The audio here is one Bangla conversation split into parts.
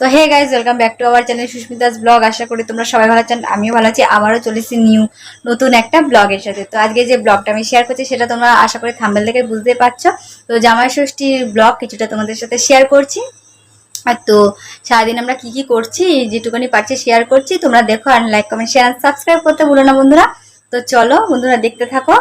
তো hey guys welcome back to our channel Susmita's blog আশা করি তোমরা সবাই ভালো আছেন, আমিও ভালো আছি আমারও চলেছি নিউ নতুন একটা ব্লগের সাথে। তো আজকে যে ব্লগটা আমি শেয়ার করছি, সেটা তোমরা আশা করি থাম্বেল থেকে বুঝতে পারছ। তো জামাই ষষ্ঠীর ব্লগ কিছুটা তোমাদের সাথে শেয়ার করছি। আর তো সারাদিন আমরা কি কি করছি, যেটুকুনি পারছি শেয়ার করছি, তোমরা দেখো আর লাইক কমেন্ট শেয়ার সাবস্ক্রাইব করতে ভুলো না বন্ধুরা। তো চলো বন্ধুরা দেখতে থাকো।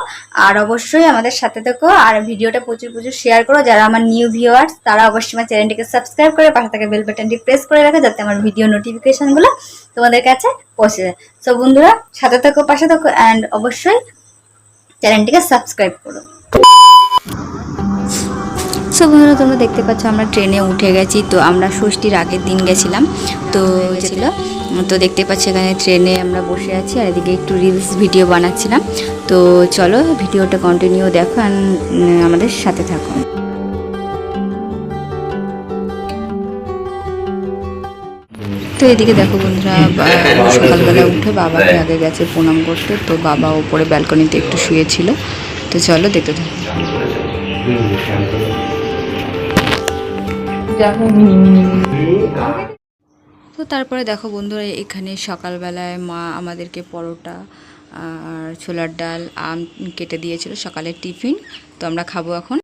আর অবশ্যই আমাদের সাথে থেকো আর ভিডিওটা প্রচুর প্রচুর শেয়ার করো। যারা আমার নিউ ভিউয়ার্স তারা অবশ্যই আমার চ্যানেলটিকে সাবস্ক্রাইব করে পাশে থাকা বেল বাটনটি প্রেস করে রাখো যাতে আমার ভিডিও নোটিফিকেশনগুলো তোমাদের কাছে পৌঁছে যায়। সো বন্ধুরা সাথে থাকো পাশে থাকো অ্যান্ড অবশ্যই চ্যানেলটিকে সাবস্ক্রাইব করো। সো বন্ধুরা তোমরা দেখতে পাচ্ছ আমরা ট্রেনে উঠে গেছি। তো আমরা ষষ্ঠীর আগের দিন গেছিলাম। তো ছিল তো দেখতে পাচ্ছি এখানে ট্রেনে আমরা বসে আছি আর এদিকে একটু রিলস ভিডিও বানাচ্ছিলাম। তো চলো ভিডিওটা কন্টিনিউ দেখো আমাদের সাথে থাকো। তো এদিকে দেখো বন্ধুরা সকালবেলা উঠে বাবাকে আগে গেছে প্রণাম করতে তো বাবা ওপরে ব্যালকনিতে একটু শুয়েছিল। তো চলো দেখতে থাকো। তো তারপরে দেখো বন্ধুরা, এখানে সকালবেলায় মা আমাদেরকে পরোটা আর ছোলার ডাল, আম কেটে দিয়েছিল সকালের টিফিন, তো আমরা খাব এখন।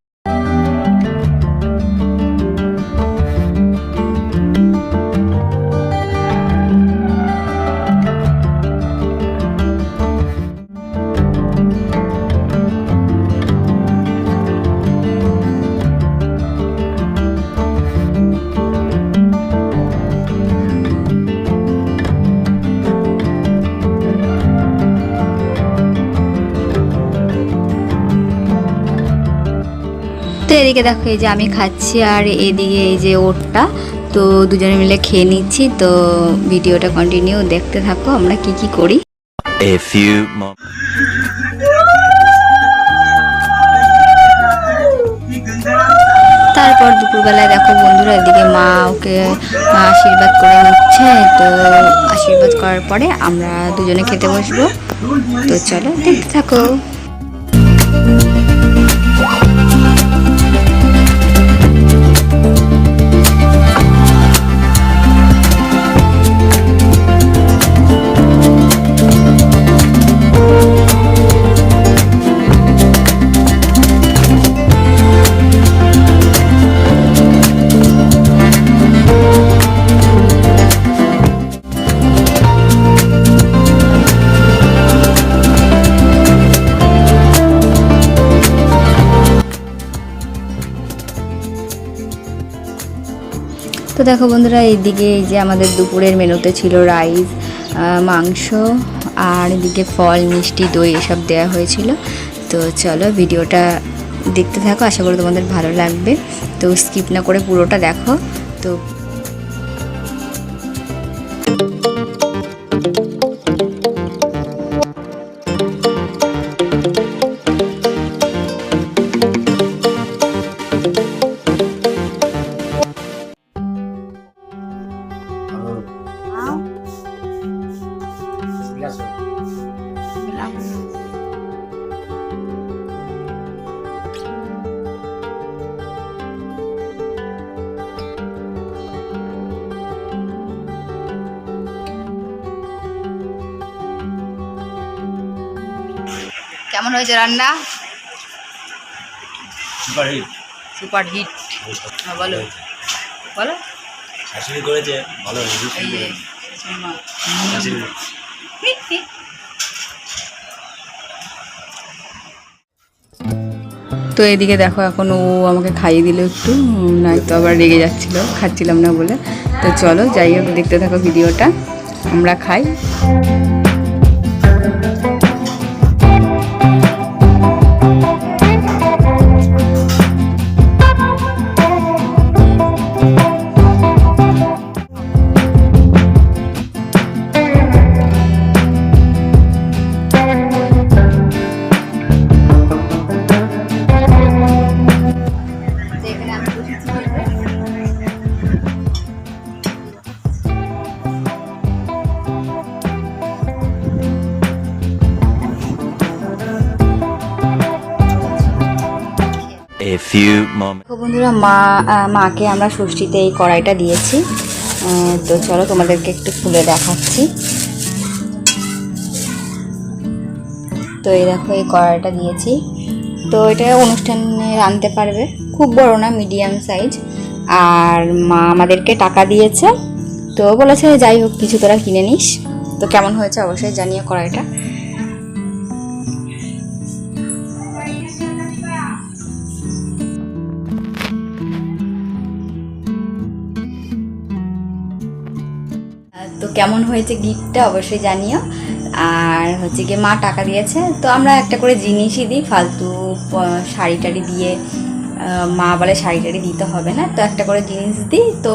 তো এদিকে দেখো এই যে আমি খাচ্ছি আর এদিকে এই যে ওটটা। তো দুজনে মিলে খেয়ে নিচ্ছি। তো ভিডিওটা কন্টিনিউ দেখতে থাকো আমরা কি কি করি। A few তারপর দুপুরবেলায় দেখো বন্ধুরা এদিকে মা ওকে আশীর্বাদ করে নিচ্ছে। তো আশীর্বাদ করার পরে আমরা দুজনে খেতে বসবো। তো চলো দেখতে থাকো। দেখো বন্ধুরা, এইদিকে এই যে আমাদের দুপুরের মেনুতে ছিল রাইস মাংস আর এদিকে ফল, মিষ্টি, দই এসব দেওয়া হয়েছিল। তো চলো ভিডিওটা দেখতে থাকো, আশা করি তোমাদের ভালো লাগবে। তো স্কিপ না করে পুরোটা দেখো। তো কেমন হয়েছে রান্না? সুপার হিট সুপার হিট হ্যাঁ বলো। বলো। শাশুড়ি করেছে ভালো তো এদিকে দেখো এখন ও আমাকে খাইয়ে দিল একটু নয়তো আবার রেগে যাচ্ছিল খাচ্ছিলাম না বলে। তো চলো যাই হোক দেখতে থাকো ভিডিওটা। আমরা খাই। বন্ধুরা, মা মাকে আমরা ষষ্ঠীতে এই কড়াইটা দিয়েছি। তো চলো তোমাদেরকে একটু খুলে দেখাচ্ছি। তো এই দেখো, এই কড়াইটা দিয়েছি। তো এটা অনুষ্ঠানে রাঁধতে পারবে। খুব বড় না, মিডিয়াম সাইজ। আর মা আমাদেরকে টাকা দিয়েছে। তো বলেছে, যাই হোক, কিছু তোরা কিনে নিস। তো কেমন হয়েছে অবশ্যই জানিও কড়াইটা। কেমন হয়েছে গিফটটা অবশ্যই জানিও। আর হচ্ছে গিয়ে মা টাকা দিয়েছে, তো আমরা একটা করে জিনিসই দিই, ফালতু শাড়ি টাড়ি দিয়ে মা বলে শাড়ি টাড়ি দিতে হবে না, তো একটা করে জিনিস দিই, তো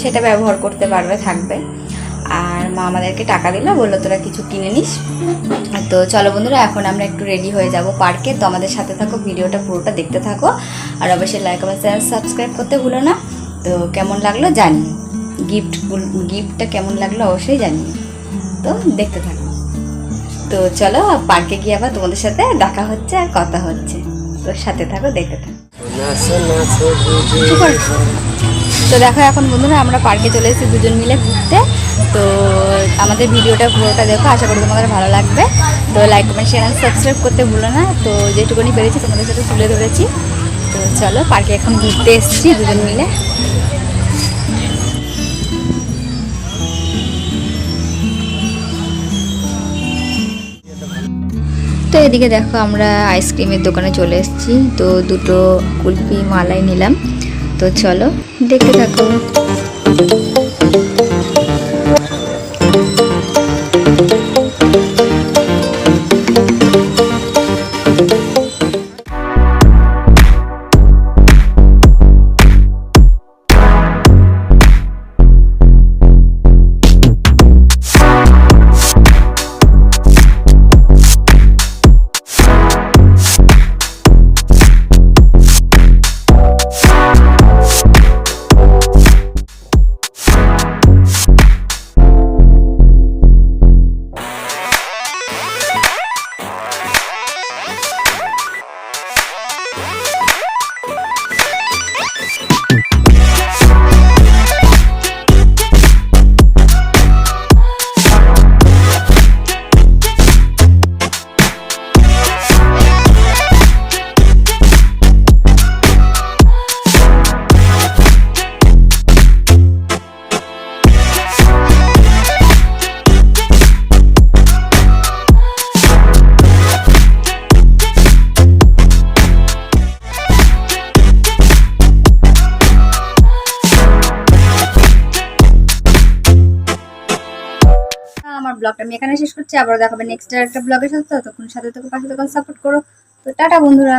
সেটা ব্যবহার করতে পারবে, থাকবে। আর মা আমাদেরকে টাকা দিল, বলল, তোরা কিছু কিনে নিস। তো চলো বন্ধুরা, এখন আমরা একটু রেডি হয়ে যাব পার্কে তো আমাদের সাথে থাকো, ভিডিওটা পুরোটা দেখতে থাকো। আর অবশ্যই লাইক আমার সাবস্ক্রাইব করতে ভুলো না। তো কেমন লাগল জানি। গিফট গিফটটা কেমন লাগল অবশ্যই জানি তো দেখতে থাকো। তো চলো পার্কে গিয়ে আবার তোমাদের সাথে দেখা হচ্ছে আর কথা হচ্ছে। তো সাথে থাকো, দেখতে থাকো। তো দেখো এখন বন্ধুরা, আমরা পার্কে চলে এসেছি দুজন মিলে ঘুরতে। তো আমাদের ভিডিওটা, পুরোটা দেখো, আশা করি তোমাদের ভালো লাগবে। তো লাইক কমেন্ট শেয়ার সাবস্ক্রাইব করতে ভুলো না। তো যেটুকুনি পেরেছি তোমাদের সাথে তুলে ধরেছি। তো চলো, পার্কে এখন ঘুরতে এসেছি দুজন মিলে। তো এদিকে দেখো আমরা আইসক্রিমের দোকানে চলে এসেছি। তো দুটো কুলপি মালাই নিলাম। তো চলো, দেখতে থাকো। আমার ব্লগটা আমি এখানে শেষ করছি। আবার দেখাবে নেক্সট একটা ব্লগের সাথে। তখন সাথে তোকে পাশে তখন সাপোর্ট করো। তো টাটা বন্ধুরা।